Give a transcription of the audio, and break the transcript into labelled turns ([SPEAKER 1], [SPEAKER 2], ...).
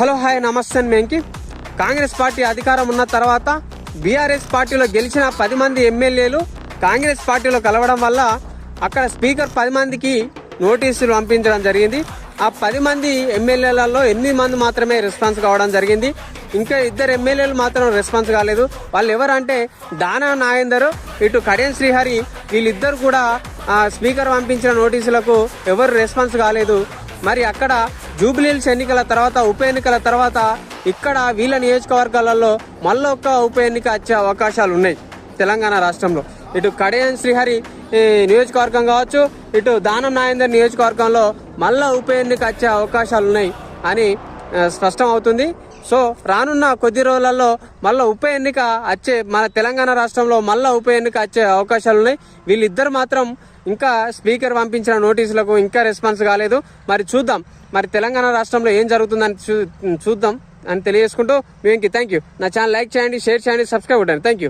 [SPEAKER 1] Hello hi నమస్తే మేంకి. Congress party అధికారం ఉన్న తర్వాత బీఆర్ఎస్ పార్టీలో గెలిచిన పది మంది ఎమ్మెల్యేలు కాంగ్రెస్ పార్టీలో కలవడం వల్ల అక్కడ స్పీకర్ పది మందికి నోటీసులు పంపించడం జరిగింది. ఆ పది మంది ఎమ్మెల్యేలలో ఎనిమిది మంది మాత్రమే రెస్పాన్స్ కావడం జరిగింది. ఇంకా ఇద్దరు ఎమ్మెల్యేలు మాత్రం రెస్పాన్స్ కాలేదు. వాళ్ళు ఎవరంటే దానా నాగేందర్ ఇటు కడియం శ్రీహరి వీళ్ళిద్దరు కూడా స్పీకర్ పంపించిన నోటీసులకు ఎవరు రెస్పాన్స్ కాలేదు. మరి అక్కడ జూబ్లీహిల్స్ ఎన్నికల తర్వాత ఉప ఎన్నికల తర్వాత ఇక్కడ వీళ్ళ నియోజకవర్గాలలో మళ్ళీ ఉప ఎన్నిక వచ్చే అవకాశాలు ఉన్నాయి తెలంగాణ రాష్ట్రంలో. ఇటు కడియం శ్రీహరి నియోజకవర్గం కావచ్చు ఇటు దానం నాయందర్ నియోజకవర్గంలో మళ్ళా ఉప ఎన్నిక వచ్చే అవకాశాలు ఉన్నాయి అని స్పష్టం అవుతుంది సో రానున్న కొద్ది రోజులలో మళ్ళీ ఉప ఎన్నిక వచ్చే మన తెలంగాణ రాష్ట్రంలో మళ్ళీ ఉప ఎన్నిక వచ్చే అవకాశాలు ఉన్నాయి. వీళ్ళిద్దరు మాత్రం ఇంకా స్పీకర్ పంపించిన నోటీసులకు ఇంకా రెస్పాన్స్ కాలేదు. మరి చూద్దాం. మరి తెలంగాణ రాష్ట్రంలో ఏం జరుగుతుందని చూ చూద్దాం అని తెలియజేసుకుంటూ మేము థ్యాంక్ యూ నా ఛానల్ లైక్ చేయండి షేర్ చేయండి సబ్స్క్రైబ్ కొట్టండి. Thank you